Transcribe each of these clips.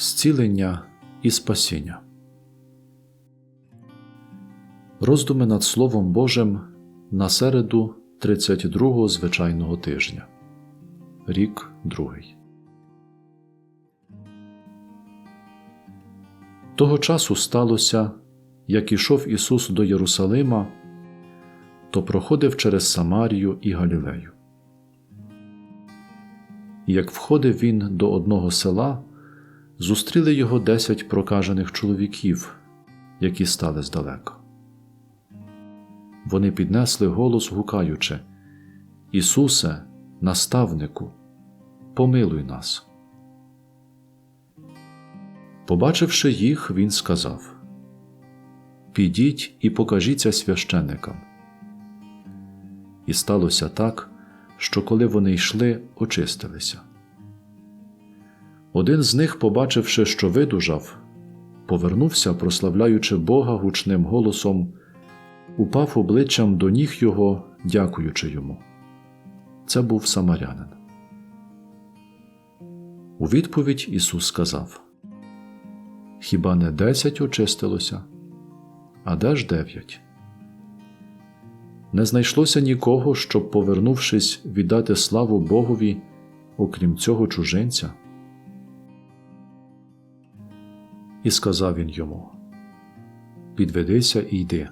Зцілення і спасіння. Роздуми над Словом Божим на середу 32-го звичайного тижня. Рік другий. Того часу сталося, як ішов Ісус до Єрусалима, то проходив через Самарію і Галілею. Як входив він до одного села, зустріли його десять прокажених чоловіків, які стали здалека. Вони піднесли голос, гукаючи Ісусе, наставнику, помилуй нас. Побачивши їх, він сказав Підіть і покажіться священникам. І сталося так, що коли вони йшли, очистилися. Один з них, побачивши, що видужав, повернувся, прославляючи Бога гучним голосом, упав обличчям до ніг його, дякуючи йому. Це був самарянин. У відповідь Ісус сказав Хіба не десять очистилося, а де ж дев'ять? Не знайшлося нікого, щоб, повернувшись, віддати славу Богові, окрім цього чужинця. І сказав він йому: Підведися і йди,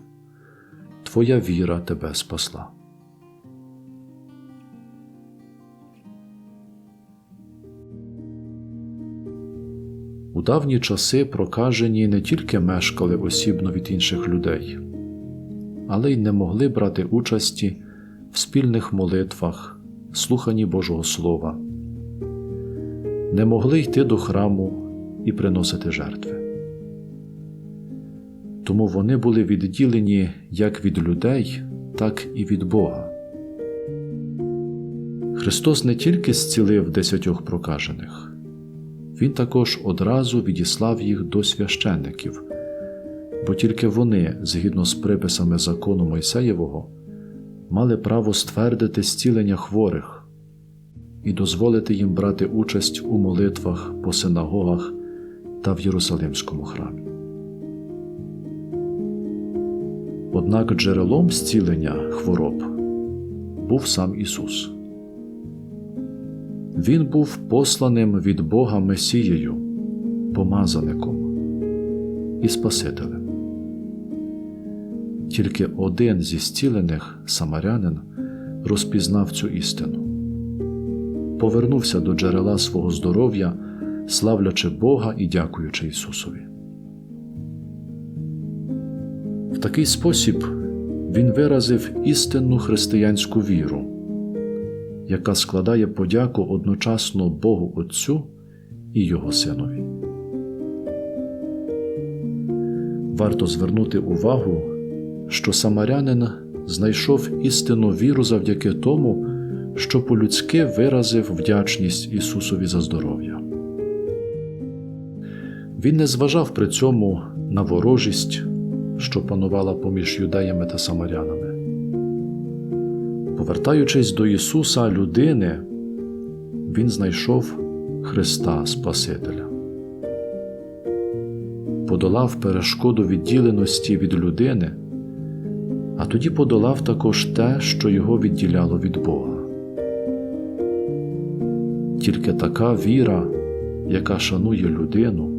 твоя віра тебе спасла. У давні часи прокажені не тільки мешкали осібно від інших людей, але й не могли брати участі в спільних молитвах, слуханні Божого Слова, не могли йти до храму і приносити жертви. Тому вони були відділені як від людей, так і від Бога. Христос не тільки зцілив десятьох прокажених, Він також одразу відіслав їх до священників, бо тільки вони, згідно з приписами закону Мойсеєвого, мали право ствердити зцілення хворих і дозволити їм брати участь у молитвах по синагогах та в Єрусалимському храмі. Однак джерелом зцілення хвороб був сам Ісус. Він був посланим від Бога Месією, помазаником і Спасителем. Тільки один зі зцілених самарянин розпізнав цю істину, повернувся до джерела свого здоров'я, славлячи Бога і дякуючи Ісусові. В такий спосіб він виразив істинну християнську віру, яка складає подяку одночасно Богу Отцю і Його Синові. Варто звернути увагу, що самарянин знайшов істинну віру завдяки тому, що по-людськи виразив вдячність Ісусові за здоров'я. Він не зважав при цьому на ворожість що панувала поміж юдеями та самарянами. Повертаючись до Ісуса людини, Він знайшов Христа Спасителя, подолав перешкоду відділеності від людини, а тоді подолав також те, що його відділяло від Бога. Тільки така віра, яка шанує людину,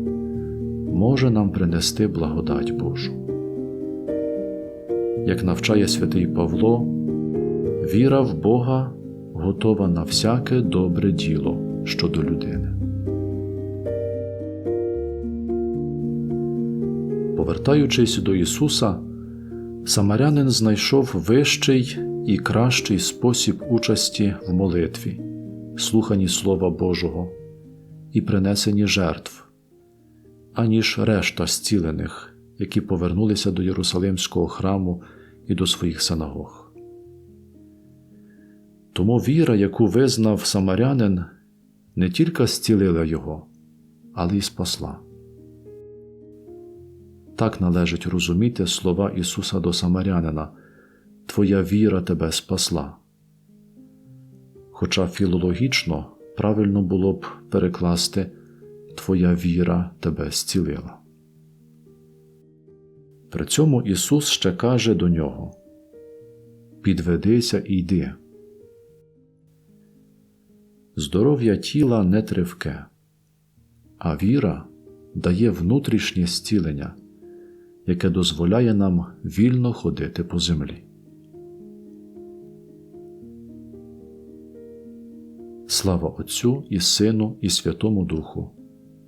може нам принести благодать Божу як навчає святий Павло, віра в Бога готова на всяке добре діло щодо людини. Повертаючись до Ісуса, самарянин знайшов вищий і кращий спосіб участі в молитві, слуханні Слова Божого і принесенні жертв, аніж решта зцілених, які повернулися до Єрусалимського храму і до своїх синагог. Тому віра, яку визнав самарянин, не тільки зцілила його, але й спасла. Так належить розуміти слова Ісуса до Самарянина Твоя віра тебе спасла. Хоча філологічно правильно було б перекласти твоя віра тебе зцілила. При цьому Ісус ще каже до нього Підведися і йди. Здоров'я тіла не тривке, а віра дає внутрішнє зцілення, яке дозволяє нам вільно ходити по землі. Слава Отцю і Сину, і Святому Духу,